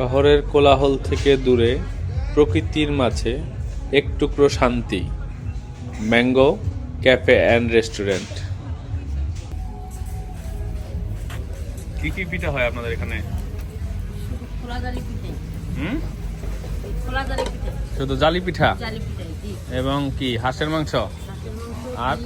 শহরের কোলাহল থেকে দূরে প্রকৃতির মাঝে এক টুকরো শান্তি। Mango cafe and restaurant. কি কি পিঠা হয় আপনাদের এখানে? খোলাজালি পিঠে। হুম? খোলাজালি পিঠে। শুধু জালি পিঠা? জালি পিঠে জি। এবং কি হাঁসের মাংস? আর?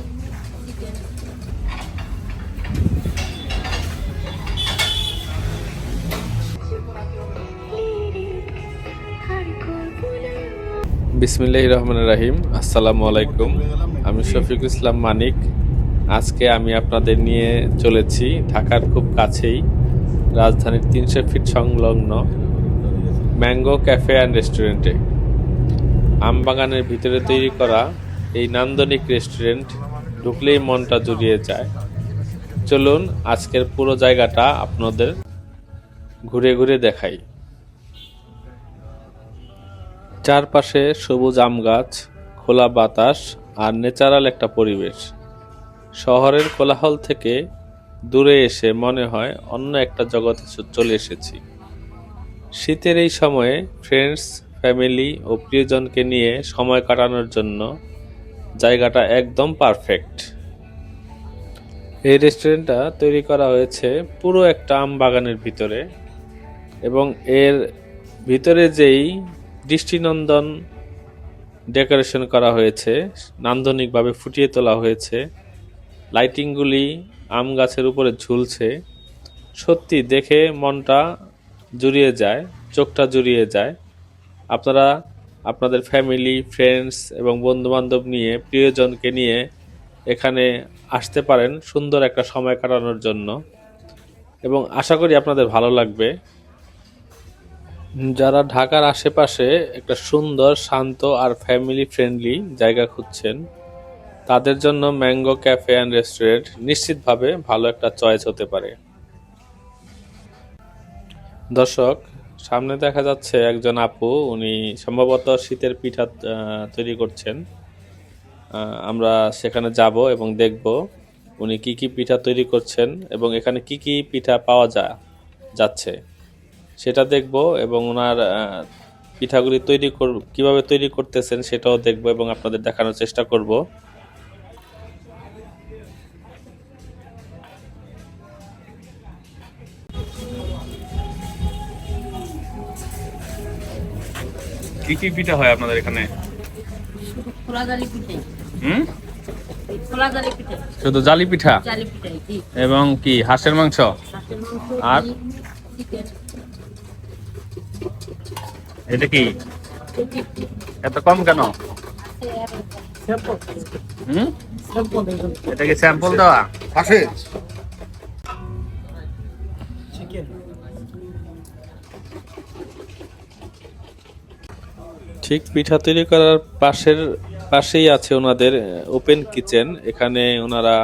বিসমিল্লাহ রহমান রাহিম। আসসালামু আলাইকুম। আমি শফিকুল ইসলাম মানিক। আজকে আমি আপনাদের নিয়ে চলেছি ঢাকার খুব কাছেই রাজধানীর তিনশো ফিট সংলগ্ন ম্যাঙ্গো ক্যাফে অ্যান্ড রেস্টুরেন্টে। আমবাগানের ভিতরে তৈরি করা এই নান্দনিক রেস্টুরেন্ট ঢুকলেই মনটা জুড়িয়ে যায়। চলুন আজকের পুরো জায়গাটা আপনাদের ঘুরে ঘুরে দেখাই। চারপাশে সবুজ আম গাছ, খোলা বাতাস আর ন্যাচারাল একটা পরিবেশ। শহরের কোলাহল থেকে দূরে এসে মনে হয় অন্য একটা জগতে চলে এসেছি। শীতের এই সময়ে ফ্রেন্ডস ফ্যামিলি ও প্রিয়জনকে নিয়ে সময় কাটানোর জন্য জায়গাটা একদম পারফেক্ট এই রেস্টুরেন্টটা তৈরি করা হয়েছে পুরো একটা আম বাগানের ভিতরে এবং এর ভিতরে যেই দৃষ্টিনন্দন ডেকোরেশন করা হয়েছে, নান্দনিকভাবে ফুটিয়ে তোলা হয়েছে। লাইটিংগুলি আম গাছের উপরে ঝুলছে। সত্যি দেখে মনটা জুড়িয়ে যায়, চোখটা জুড়িয়ে যায়। আপনারা, আপনাদের ফ্যামিলি, ফ্রেন্ডস এবং বন্ধুবান্ধব নিয়ে, প্রিয়জনকে নিয়ে এখানে আসতে পারেন সুন্দর একটা সময় কাটানোর জন্য। এবং আশা করি আপনাদের ভালো লাগবে। যারা ঢাকার আশেপাশে একটা সুন্দর, শান্ত আর ফ্যামিলি ফ্রেন্ডলি জায়গা খুঁজছেন, তাদের জন্য ম্যাঙ্গো ক্যাফে অ্যান্ড রেস্টুরেন্ট নিশ্চিতভাবে ভালো একটা চয়েস হতে পারে। দর্শক, সামনে দেখা যাচ্ছে একজন আপু, উনি সম্ভবত শীতের পিঠা তৈরি করছেন। আমরা সেখানে যাব এবং দেখব উনি কি কি পিঠা তৈরি করছেন এবং এখানে কি কি পিঠা পাওয়া যা, যাচ্ছে। সেটা দেখব এবং ওনার আহ, পিঠাগুলি তৈরি কর কীভাবে তৈরি করতেছেন সেটাও দেখব এবং আপনাদের দেখানোর চেষ্টা করব। কি কি পিঠা হয় আপনাদের এখানে? শুধু হুম? শুধু জালি পিঠা? এবং কি হাঁসের মাংস? আর? এটা কি? এত কম কেন? এটা কি স্যাম্পল দেওয়া? পাশে ঠিক পিঠা তৈরি করার পাশের পাশেই আছে ওনাদের ওপেন কিচেন এখানে ওনারা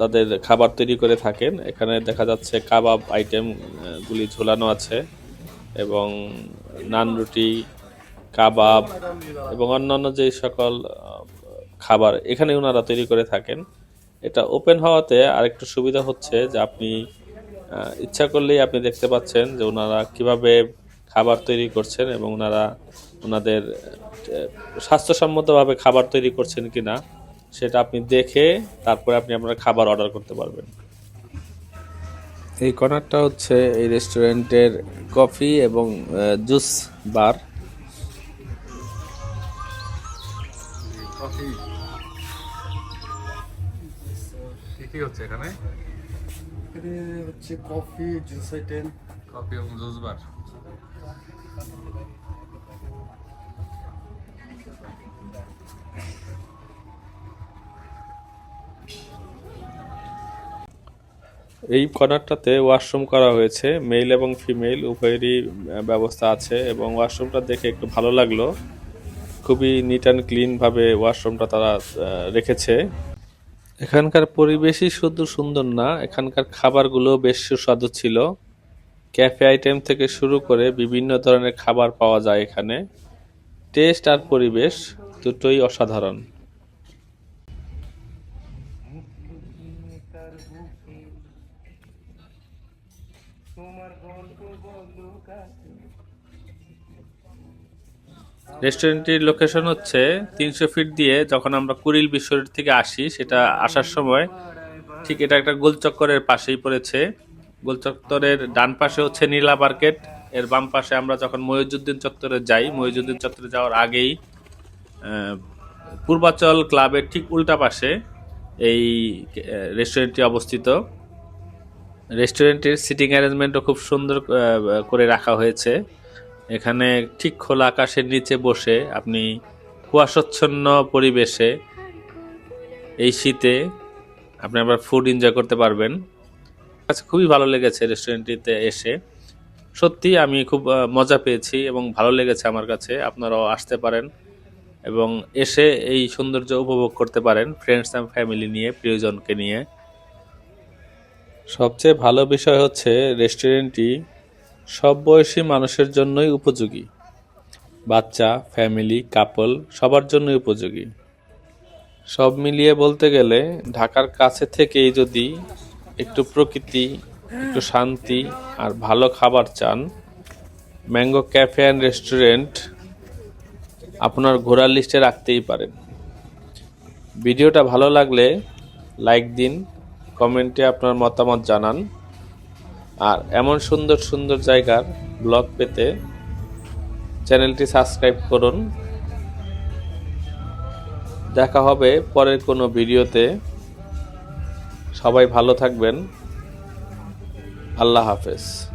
তাদের খাবার তৈরি করে থাকেন। এখানে দেখা যাচ্ছে কাবাব আইটেমগুলি ঝোলানো আছে এবং নান রুটি, কাবাব এবং অন্যান্য যে সকল খাবার এখানে ওনারা তৈরি করে থাকেন। এটা ওপেন হওয়াতে আরেকটু সুবিধা হচ্ছে যে আপনি ইচ্ছা করলেই আপনি দেখতে পাচ্ছেন যে ওনারা কীভাবে খাবার তৈরি করছেন এবং ওনারা ওনাদের স্বাস্থ্যসম্মতভাবে খাবার তৈরি করছেন কিনা। সেটা আপনি দেখে তারপরে আপনি আপনার খাবার অর্ডার করতে পারবেন। এই কর্নারটা হচ্ছে এই রেস্টুরেন্টের কফি এবং জুস বার। কফি। কি হচ্ছে এখানে? এখানে হচ্ছে কফি জুস আইটেম। কফি এবং জুস বার। এই কর্নারটাতে ওয়াশরুম করা হয়েছে, মেল এবং ফিমেল, উভয়েরই ব্যবস্থা আছে এবং ওয়াশরুমটা দেখে একটু ভালো লাগল। খুবই নিট অ্যান্ড ক্লিন ভাবে ওয়াশরুমটা তারা রেখেছে। এখানকার পরিবেশই শুধু সুন্দর না, এখানকার খাবারগুলো বেশ সুস্বাদু ছিল। ক্যাফে আইটেম থেকে শুরু করে বিভিন্ন ধরনের খাবার পাওয়া যায় এখানে। টেস্ট আর পরিবেশ দুটোই অসাধারণ। তোমার গল্প রেস্টুরেন্টটির লোকেশন হচ্ছে তিনশো ফিট দিয়ে যখন আমরা কুড়িল বিশ্ব থেকে আসি, সেটা আসার সময় ঠিক এটা একটা গোলচক্করের পাশেই পড়েছে। গোলচত্বরের ডান পাশে হচ্ছে নীলা মার্কেট, এর বাম পাশে আমরা যখন মহিজুদ্দিন চত্বরে যাই, মহিজুদ্দিন চত্বরে যাওয়ার আগেই পূর্বাচল ক্লাবের ঠিক উল্টা পাশে এই রেস্টুরেন্টটি অবস্থিত। রেস্টুরেন্টের সিটিং অ্যারেঞ্জমেন্টও খুব সুন্দর করে রাখা হয়েছে। এখানে ঠিক খোলা আকাশের নিচে বসে আপনি কুয়াশাচ্ছন্ন পরিবেশে এই শীতে আপনি আবার ফুড এনজয় করতে পারবেন। কাছে খুবই ভালো লেগেছে রেস্টুরেন্টটিতে এসে। সত্যি আমি খুব মজা পেয়েছি এবং ভালো লেগেছে আমার কাছে। আপনারাও আসতে পারেন। এবং এসে এই সৌন্দর্য উপভোগ করতে পারেন ফ্রেন্ডস অ্যান্ড ফ্যামিলি নিয়ে, প্রিয়জনকে নিয়ে। সবচেয়ে ভালো বিষয় হচ্ছে রেস্টুরেন্টটি সব বয়সী মানুষের জন্যই উপযোগী। বাচ্চা ফ্যামিলি কাপল সবার জন্যই উপযোগী। সব মিলিয়ে বলতে গেলে ঢাকার কাছে থেকেই যদি একটু প্রকৃতি, একটু শান্তি আর ভালো খাবার চান, ম্যাঙ্গো ক্যাফে অ্যান্ড রেস্টুরেন্ট আপনার ঘোরার লিস্টে রাখতেই পারেন। ভিডিওটা ভালো লাগলে লাইক দিন কমেন্টে আপনার মতামত জানান। আর এমন সুন্দর সুন্দর জায়গার ব্লগ পেতে চ্যানেলটি সাবস্ক্রাইব করুন। দেখা হবে পরের কোনো ভিডিওতে। সবাই ভালো থাকবেন। আল্লাহ হাফেজ।